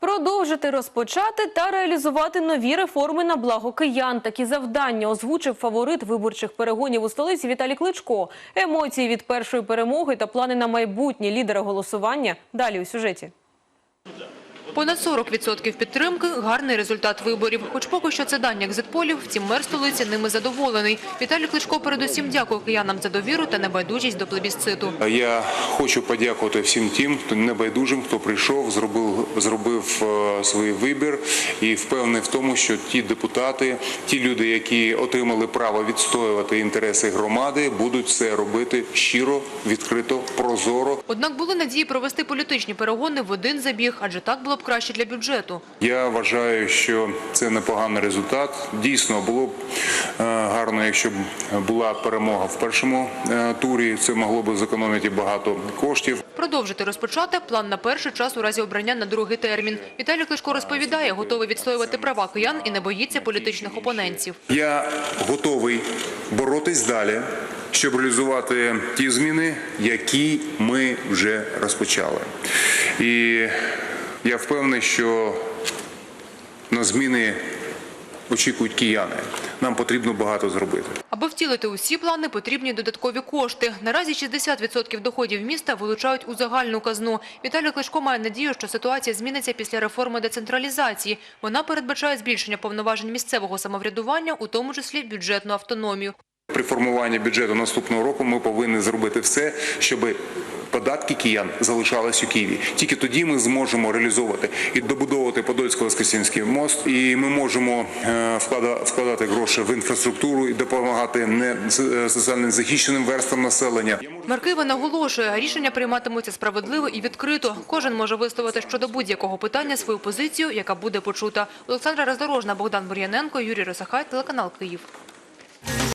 Продовжити розпочати та реалізувати нові реформи на благо киян. Такі завдання озвучив фаворит виборчих перегонів у столиці Віталій Кличко. Емоції від першої перемоги та плани на майбутнє лідера голосування. Далі у сюжеті. Понад 40% підтримки – гарний результат виборів. Хоч поки що це дані екзитполів, втім мер столиці ними задоволений. Віталій Кличко передусім дякує киянам за довіру та небайдужість до плебісциту. Я хочу подякувати всім тим, хто небайдужим, хто прийшов, зробив, зробив е, свій вибір і впевнений в тому, що ті депутати, ті люди, які отримали право відстоювати інтереси громади, будуть це робити щиро, відкрито, прозоро. Однак були надії провести політичні перегони в один забіг, адже так було б краще для бюджету. Я вважаю, що це непоганий результат. Дійсно, було б е, гарно, якщо б була перемога в першому е, турі. Це могло б зекономити багато коштів. Продовжити розпочати план на перший час у разі обрання на другий термін. Віталій Кличко розповідає, готовий відстоювати права киян і не боїться політичних опонентів. Я готовий боротись далі, щоб реалізувати ті зміни, які ми вже розпочали. І я впевнений, що на зміни очікують кияни. Нам потрібно багато зробити. Аби втілити усі плани, потрібні додаткові кошти. Наразі 60% доходів міста вилучають у загальну казну. Віталій Кличко має надію, що ситуація зміниться після реформи децентралізації. Вона передбачає збільшення повноважень місцевого самоврядування, у тому числі бюджетну автономію. При формуванні бюджету наступного року ми повинні зробити все, щоб податки киян залишались у Києві. Тільки тоді ми зможемо реалізовувати і добудовувати Подольсько-Воскресенський мост, і ми можемо е, вклада- вкладати гроші в інфраструктуру і допомагати не е, соціально захищеним верствам населення. Мер Києва наголошує, рішення прийматимуться справедливо і відкрито. Кожен може висловити щодо будь-якого питання свою позицію, яка буде почута. Олександра Роздорожна, Богдан Бур'яненко, Юрій Росахай, телеканал Київ.